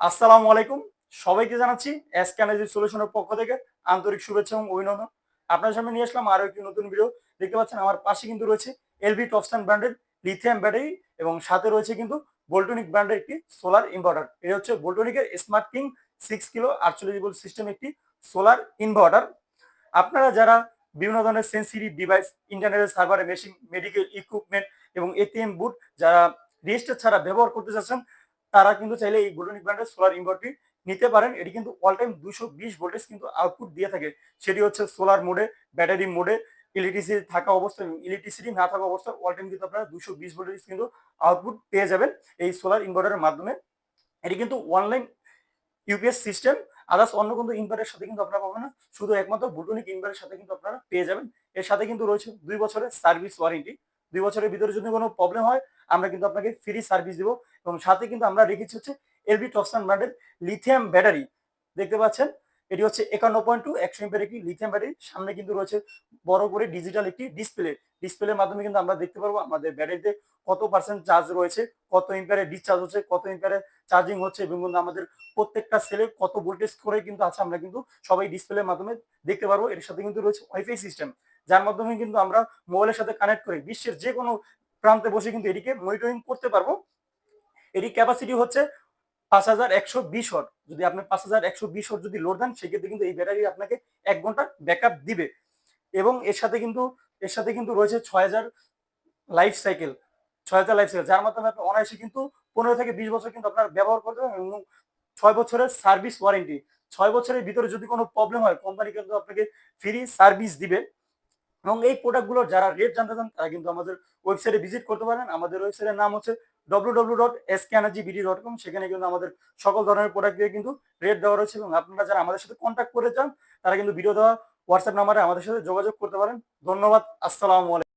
আসসালামু আলাইকুম। সবাইকে জানাচ্ছি এস ক্যানাজি সলিউশনের পক্ষ থেকে আন্তরিক শুভেচ্ছা এবং অভিনন্দন। আপনার সামনে নিয়ে আসলাম আরও একটি নতুন ভিডিও দেখতে পাচ্ছেন আমার পাশে কিন্তু রয়েছে এলবি টপসান ব্র্যান্ডের লিথিয়াম ব্যাটারি এবং সাথে রয়েছে কিন্তু বোল্টনিক ব্র্যান্ডের একটি সোলার ইনভার্টার এটা হচ্ছে বোল্টনিকের স্মার্ট কিং সিক্স কিলো আটচল্লিশ ভোল্ট সিস্টেম একটি সোলার ইনভার্টার আপনারা যারা বিভিন্ন ধরনের সেন্সিটিভ ডিভাইস ইন্টারনেটের সার্ভারে মেশিন মেডিকেল ইকুইপমেন্ট এবং এটিএম বুট যারা রেজিস্টার ছাড়া ব্যবহার করতে চাচ্ছেন তারা কিন্তু চাইলে এই বোল্টনিক ব্র্যান্ডের সোলার ইনভার্টারটি নিতে পারেন। এটি কিন্তু অল টাইম দুশো বিশ ভোল্টেজ কিন্তু আউটপুট দিয়ে থাকে। সেটি হচ্ছে সোলার মোডে ব্যাটারি মোডে ইলেকট্রিসিটি থাকা অবস্থায় ইলেকট্রিসিটি না থাকা অবস্থায় অল টাইম কিন্তু আপনারা দুশো বিশ ভোল্টেজ কিন্তু আউটপুট পেয়ে যাবেন এই সোলার ইনভার্টারের মাধ্যমে। এটি কিন্তু অনলাইন ইউপিএস সিস্টেম আদার্স অন্য কোনো ইনভার্টারের সাথে কিন্তু আপনারা পাবেন না। শুধু একমাত্র বুটনিক ইনভার্টারের সাথে কিন্তু আপনারা পেয়ে যাবেন। এর সাথে কিন্তু রয়েছে দুই বছরের সার্ভিস ওয়ারেন্টি দুই বছরের ভিতরে যদি কোনো প্রবলেম হয়, আমরা কিন্তু আপনাকে ফ্রি সার্ভিস দিব। এবং সাথে কিন্তু আমরা রেখেছি হচ্ছে এলবি টক্সান ব্র্যান্ডের লিথিয়াম ব্যাটারি। দেখতে পাচ্ছেন, এটি হচ্ছে একান্ন পয়েন্ট টু একশো এমপের একটি লিথিয়াম ব্যাটারি। সামনে কিন্তু রয়েছে বড় করে ডিজিটাল একটি ডিসপ্লে ডিসপ্লের মাধ্যমে কিন্তু আমরা দেখতে পারব আমাদের ব্যাটারিতে কত পার্সেন্ট চার্জ রয়েছে, কত ইম্পারে ডিসচার্জ হচ্ছে, কত ইম্পারে চার্জিং হচ্ছে এবং কিন্তু আমাদের প্রত্যেকটা সেলে কত ভোল্টেজ করে কিন্তু আছে আমরা কিন্তু সবাই ডিসপ্লের মাধ্যমে দেখতে পারব। এর সাথে কিন্তু রয়েছে ওয়াইফাই সিস্টেম যার মাধ্যমে কিন্তু আমরা মোবাইলের সাথে কানেক্ট করে বিশ্বের যে কোনো প্রান্তে বসে কিন্তু এটিকে মনিটরিং করতে পারব। এটি ক্যাপাসিটি হচ্ছে পাঁচ হাজার একশো বিশ হট যদি আপনি পাঁচ হাজার একশো বিশ হট যদি লোড দেন, সেক্ষেত্রে কিন্তু এই ব্যাটারি আপনাকে এক ঘণ্টা ব্যাকআপ দিবে। এবং এর সাথে কিন্তু, এর সাথে কিন্তু রয়েছে ছয় হাজার লাইফ সাইকেল ছয় হাজার লাইফ সাইকেল যার মাধ্যমে আপনি অনায়াসে কিন্তু পনেরো থেকে বিশ বছর কিন্তু আপনার ব্যবহার করতে পারবেন এবং ছয় বছরের সার্ভিস ওয়ারেন্টি ছয় বছরের ভিতরে যদি কোনো প্রবলেম হয় কোম্পানি কিন্তু আপনাকে ফ্রি সার্ভিস দিবে। এবং এই প্রোডাক্টগুলোর যারা রেট জানতে চান, তারা কিন্তু আমাদের ওয়েবসাইটে ভিজিট করতে পারেন। আমাদের ওয়েবসাইটের নাম হচ্ছে কম সেখানে কিন্তু আমাদের সকল ধরনের প্রোডাক্ট দিয়ে কিন্তু রেট দেওয়া রয়েছে এবং আপনারা যারা আমাদের সাথে কন্ট্যাক্ট করে চান তারা কিন্তু ভিডিও দেওয়া হোয়াটসঅ্যাপ নাম্বারে আমাদের সাথে যোগাযোগ করতে পারেন। ধন্যবাদ, আসসালামু আলাইকুম।